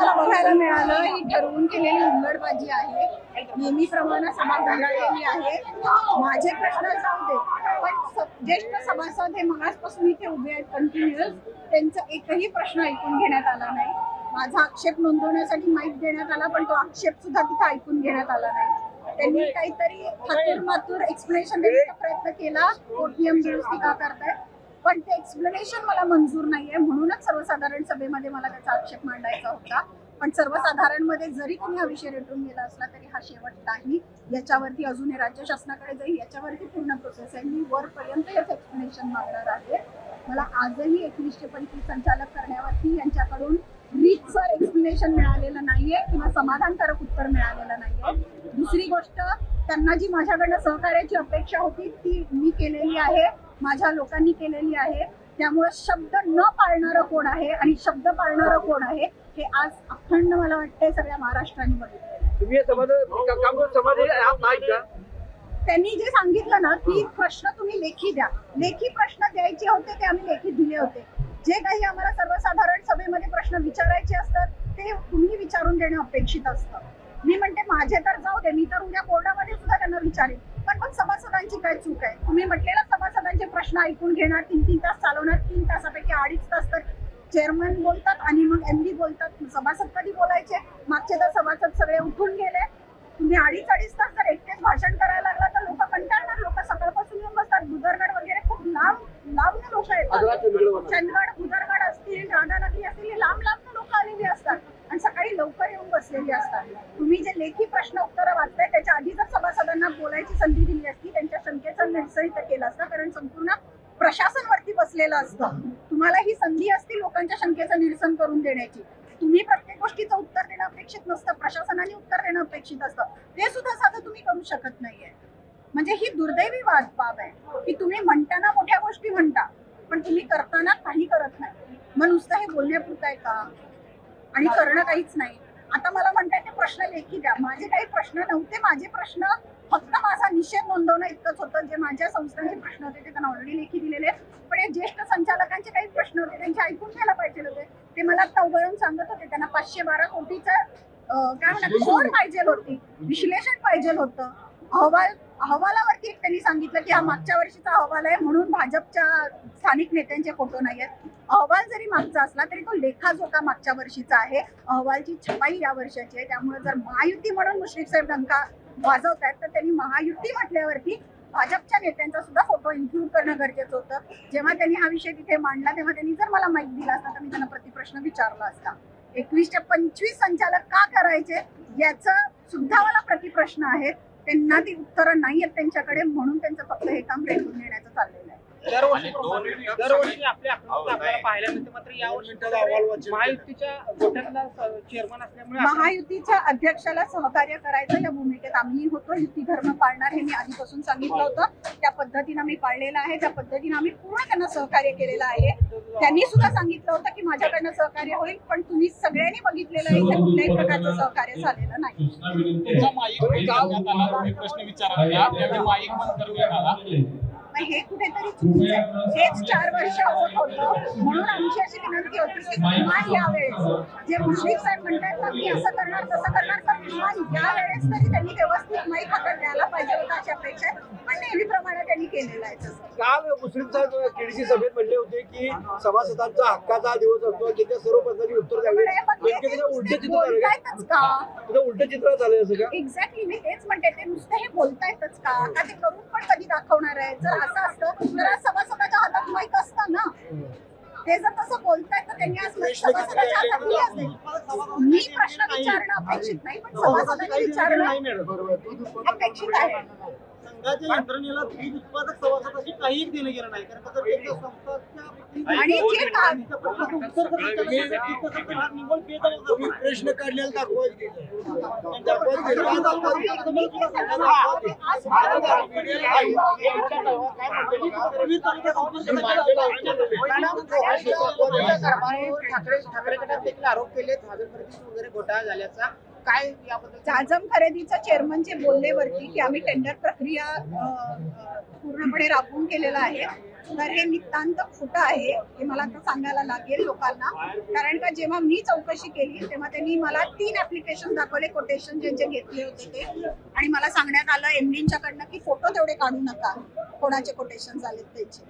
मला बघायला मिळालं ही ठरवून केलेली हुल्लडबाजी आहे. नेहमीप्रमाणे सभा गुंडाळलेली आहे. माझे प्रश्न जाऊ दे पण ज्येष्ठ सभासद हे मगासपासून इथे उभे आहेत कंटिन्युअस त्यांचा एकही प्रश्न ऐकून घेण्यात आला नाही. माझा आक्षेप नोंदवण्यासाठी माईक देण्यात आला पण तो आक्षेप सुद्धा तिथे ऐकून घेण्यात आला नाही. त्यांनी काहीतरी हातूर मातूर एक्सप्लेनेशन देण्याचा प्रयत्न केला. ओटीएम दुरुस्ती का करतायत पण ते एक्सप्लेनेशन मला मंजूर नाहीये. म्हणूनच सर्वसाधारण सभेमध्ये मला त्याचा आक्षेप मांडायचा होता. पण सर्वसाधारणमध्ये जरी तुम्ही हा विषय रेटून गेला असला तरी हा शेवट नाही. याच्यावरती अजून हे राज्य शासनाकडे जाईल याच्यावरती पूर्ण प्रोसेस आहे. मी वरपर्यंत याचं एक्सप्लेनेशन मागणार आहे. मला आजही एकवीसशे पंचवीस संचालक करण्यावरती यांच्याकडून रीतसर एक्सप्लेनेशन मिळालेलं नाहीये किंवा समाधानकारक उत्तर मिळालेलं नाहीये. दुसरी गोष्ट त्यांना जी माझ्याकडनं सहकार्याची अपेक्षा होती ती मी केलेली आहे. माझ्या लोकांनी केलेली आहे. त्यामुळे शब्द न पाळणारं कोण आहे आणि शब्द पाळणारं कोण आहे हे आज अखंड मला वाटतंय सगळ्या महाराष्ट्राने का? त्यांनी जे सांगितलं ना की प्रश्न तुम्ही लेखी द्या. लेखी प्रश्न द्यायचे होते ते आम्ही लेखी दिले होते. जे काही आम्हाला सर्वसाधारण सभेमध्ये प्रश्न विचारायचे असतात ते तुम्ही विचारून देणं अपेक्षित असतं. मी म्हणते माझे तर जाऊ दे मी तर उद्या कोर्टामध्ये सुद्धा त्यांना विचारेन. पण मग सभासदांची काय चूक आहे? तुम्ही म्हटलेला सभासदांचे प्रश्न ऐकून घेणार तीन तीन तास चालवणार तीन तासापैकी अडीच तास तर चेअरमन बोलतात आणि मग एम डी बोलतात. सभासद कधी बोलायचे? मागचे तर सभासद सगळे उठून गेले. तुम्ही अडीच अडीच तास जर एकटेच भाषण करायला लागला तर लोक कंटाळणार. लोक सकाळपासून येऊन बसतात. बुदरगड वगैरे खूप लांब लांब लोक येतात. चंदगड चंदगड बुदरगड असतील राधानगरी असतील हे लांब लांब लोक आलेली असतात आणि सकाळी लवकर येऊन बसलेली असतात तुम्ही जे लेखी प्रश्न उत्तर वाचताय त्याच्या आधी जर सभासदांना बोलायची संधी दिली असती त्यांच्या शंकेचं निरसन इथं केलं असतं कारण संपूर्ण प्रशासन वरती बसलेलं असतं तुम्हाला ही संधी असते लोकांच्या शंकेचं निरसन करून देण्याची. तुम्ही प्रत्येक गोष्टीचं उत्तर देणं अपेक्षित नसतं. प्रशासनाने उत्तर देणं अपेक्षित असतं. ते सुद्धा साधं तुम्ही करू शकत नाहीये. म्हणजे ही दुर्दैवी वाद बाब आहे. की तुम्ही म्हणताना मोठ्या गोष्टी म्हणता पण तुम्ही करताना काही करत नाही. मग नुसतं हे बोलण्यापुरत आहे का? आणि करणं काहीच नाही. आता मला म्हणताय ते प्रश्न लेखी द्या. माझे काही प्रश्न नव्हते. माझे प्रश्न फक्त माझा निषेध नोंदवणं इतकंच होतं. जे माझ्या संस्थांचे प्रश्न होते ते त्यांना ऑलरेडी लेखी दिलेले. पण हे ज्येष्ठ संचालकांचे काही प्रश्न होते त्यांचे ऐकून घ्यायला पाहिजे होते. ते मला आता उभारून सांगत होते. त्यांना पाचशे बारा कोटीचं काय म्हणतात खोड पाहिजे होती. विश्लेषण पाहिजे होतं. अहवाल अहवालावरती एक त्यांनी सांगितलं की हा मागच्या वर्षीचा अहवाल आहे म्हणून भाजपच्या स्थानिक नेत्यांचे फोटो नाही आहेत अहवाल जरी मागचा असला तरी तो लेखाजोखा मागच्या वर्षीचा आहे. अहवालची छपाई या वर्षाची आहे. त्यामुळे जर महायुती म्हणून मुश्रीफ साहेब डंका आहेत तर त्यांनी महायुती म्हटल्यावरती भाजपच्या नेत्यांचा सुद्धा फोटो इन्क्लूड करणं गरजेचं होतं. जेव्हा त्यांनी हा विषय तिथे मांडला तेव्हा त्यांनी जर मला माहिती दिला असता तर मी त्यांना प्रतिप्रश्न विचारला असता. एकवीस ते पंचवीस संचालक का करायचे याचं सुद्धा मला प्रतिप्रश्न आहे त्यांना ती उत्तरं नाही आहेत त्यांच्याकडे म्हणून त्यांचं फक्त हे काम रेटून नेण्याचं चाललंय. दरवर्षी दरवर्षी आपल्या आपल्याला पाहायला मिळते. मात्र यावर्षी महायुतीच्या गोठ्यातला चेअरमन असल्यामुळे असं- महायुतीच्या अध्यक्षाला सहकार्य करायचं या भूमिकेत आम्ही होतो. युती धर्म पाळणार हे मी आधीपासून सांगितलं होतं. त्या पद्धतीनं मी पाळलेलं आहे. त्या पद्धतीनं आम्ही पूर्ण त्यांना सहकार्य केलेलं आहे. त्यांनी सुद्धा सांगितलं होतं की माझ्याकडनं सहकार्य होईल पण तुम्ही सगळ्यांनी बघितलेलं आहे की कुठल्याही प्रकारचं सहकार्य झालेलं नाही. प्रश्न विचारायला मग हे कुठेतरी चुकीचं हेच चार वर्ष होत होतं. म्हणून आमची अशी विनंती होती की किमान यावेळेस जे मुश्रीफ साहेब म्हणतात ना की असं करणार तसं करणार तर किमान यावेळेस तरी त्यांनी व्यवस्थित माहीत हातात द्यायला पाहिजे होतं अशी अपेक्षा आहे. पण नेहमीप्रमाणे त्यांनी केलेलं आहे तसं. काल मुस्लिम साहेब केडीसी सभेत म्हणले होते की सभासदांचा हक्काचा दिवस असतो त्याच्या सर्व प्रश्नांची उत्तर द्यावी. उलट चित्र का? बोलतायतच का? त्याचं उलट चित्र झालं असं का? एक्झॅक्टली मी तेच म्हणते ते नुसतं हे बोलतायतच का? का ते करून पण कधी दाखवणार आहे? जर असं असतं तर आज सभासदाच्या हातात माहीत असतं ना? ते जर तसं बोलतायत तर त्यांनी आज सभासदाच्या हातात दिली असेल मी प्रश्न विचारणं अपेक्षित नाही पण सभासदांनी विचारणं अपेक्षित आहे. संघाच्या यंत्रणेला दूध उत्पादक सभासदाशी काही देणं घेणं नाही कारण का तर संस्थाच्या? निव्वळ. प्रश्न काढलेला गेलं. ठाकरे ठाकरे गटात देखील आरोप केले खरेदी वगैरे घोटाळा झाल्याचा काय याबद्दल? जाजम खरेदीचा चेअरमन जे बोलले वरती की आम्ही टेंडर प्रक्रिया पूर्णपणे राबवून केलेलं आहे. तर हे नितांत खोटं आहे हे मला आता सांगायला लागेल लोकांना. कारण का जेव्हा मी चौकशी केली तेव्हा त्यांनी मला तीन ऍप्लिकेशन दाखवले कोटेशन ज्यांचे घेतले होते ते. आणि मला सांगण्यात आलं एमडींच्याकडनं की फोटो तेवढे काढू नका कोणाचे कोटेशन झालेत त्याचे.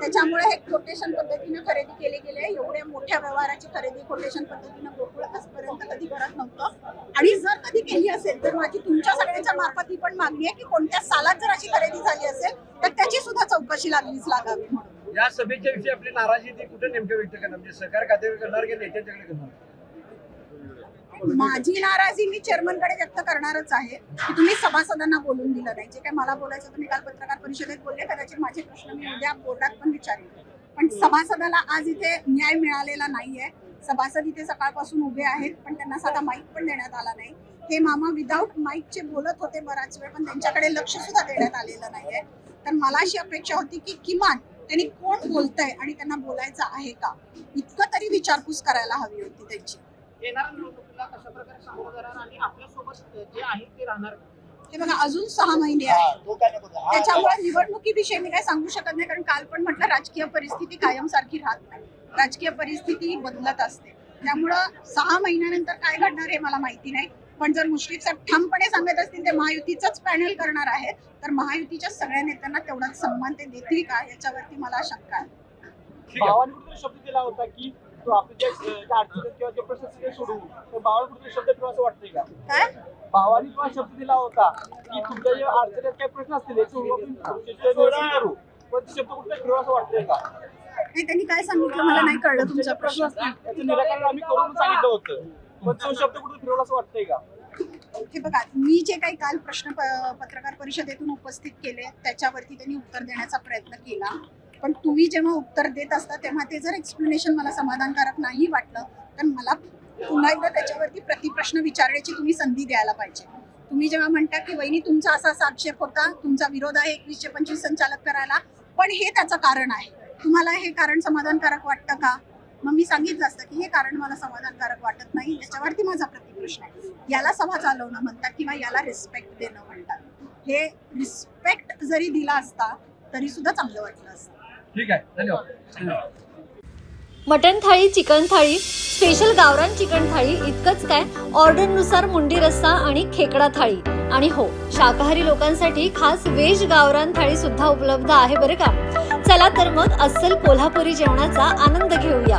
त्याच्यामुळे हे कोटेशन पद्धतीने खरेदी केले गेले. एवढ्या मोठ्या व्यवहाराची खरेदी कोटेशन पद्धतीनं गोकुळ आजपर्यंत कधी करत नव्हतं. आणि जर कधी केली असेल तर माझी तुमच्या सगळ्यांच्या मार्फत ही पण मागणी आहे की कोणत्या सालात जर अशी खरेदी झाली असेल तर त्याची सुद्धा चौकशी लागलीच लागावी म्हणून. या सभेच्या विषयी आपली नाराजी ती कुठे नेमकं व्यक्त करणार? म्हणजे सहकार खात्यावर करणार की नेत्यांच्याकडे करणार? माझी नाराजी मी चेअरमनकडे व्यक्त करणारच आहे. की तुम्ही सभासदांना बोलून दिलं नाही. जे काय मला बोलायचं तुम्ही काल पत्रकार परिषदेत बोलले. कदाचित माझे प्रश्न मी उद्या बोर्डात पण विचारेन. पण सभासदाला आज इथे न्याय मिळालेला नाहीये. सभासद इथे सकाळपासून उभे आहेत पण त्यांना साधा माईक पण देण्यात आला नाही. हे मामा विदाऊट माईकचे बोलत होते बराच वेळ पण त्यांच्याकडे लक्ष सुद्धा देण्यात आलेलं नाहीये. तर मला अशी अपेक्षा होती की किमान त्यांनी कोण बोलतंय आणि त्यांना बोलायचं आहे का? इतकं तरी विचारपूस करायला हवी होती त्यांची. येणाऱ्या निवडणुकीला कशा प्रकारे सामोरं जाणार आणि आपल्यासोबत जे आहे ते राहणार बघा अजून सहा महिने आहेत. त्याच्यामुळे निवडणुकीविषयी मी काय सांगू शकत नाही कारण काल पण म्हटलं राजकीय परिस्थिती कायमसारखी राहत नाही. राजकीय परिस्थिती ही बदलत असते. त्यामुळं सहा महिन्यानंतर काय घडणार हे मला माहिती नाही. पण जर मुश्रीफ साहेब ठामपणे सांगत असतील ते महायुतीचंच पॅनल करणार आहे तर महायुतीच्या सगळ्या नेत्यांना तेवढाच सन्मान ते देतील का? याच्यावरती मला शंका आहे. शब्द दिला होता की तो आपले सोडवू तर शब्द ठेवा असं वाटतंय का? काय? भावाने तुम्हाला शब्द दिला होता की तुमच्या जे अडचणीत काही प्रश्न असतील पण ते शब्द कुठे असं वाटतंय का? नाही त्यांनी काय सांगितलं? मला नाही कळलं तुमचे तुमचा जे प्रश्न असतील त्याचं निराकरण आम्ही करून सांगितलं होतं. शब्द कुठे फिरवला असं वाटतंय का? हे बघा मी जे काही काल प्रश्न पत्रकार परिषदेतून उपस्थित केले त्याच्यावरती त्यांनी उत्तर देण्याचा प्रयत्न केला. पण तुम्ही जेव्हा उत्तर देत असता तेव्हा ते जर एक्सप्लेनेशन मला समाधानकारक नाही वाटलं तर मला पुन्हा एकदा त्याच्यावरती प्रतिप्रश्न विचारण्याची तुम्ही संधी द्यायला पाहिजे. तुम्ही जेव्हा म्हणता की वहिनी तुमचा असा असा आक्षेप होता तुमचा विरोध आहे एकवीसशे पंचवीस संचालक करायला पण हे त्याचं कारण आहे. तुम्हाला हे कारण समाधानकारक वाटतं का? मग मी सांगितलं असतं की हे कारण मला समाधानकारक वाटत नाही याच्यावरती माझा प्रतिप्रश्न आहे. याला सभा चालवणं म्हणतात किंवा याला रिस्पेक्ट देणं म्हणतात. हे रिस्पेक्ट जरी दिला असता तरी सुद्धा चांगलं वाटलं असतं. ठीक आहे. धन्यवाद. मटन थाळी चिकन थाळी स्पेशल गावरान चिकन थाळी इतकंच काय? ऑर्डरनुसार मुंडी रस्सा आणि खेकडा थाळी. आणि हो शाकाहारी लोकांसाठी खास व्हेज गावरान थाळी सुद्धा उपलब्ध आहे बरं का? चला तर मग अस्सल कोल्हापुरी जेवणाचा आनंद घेऊया.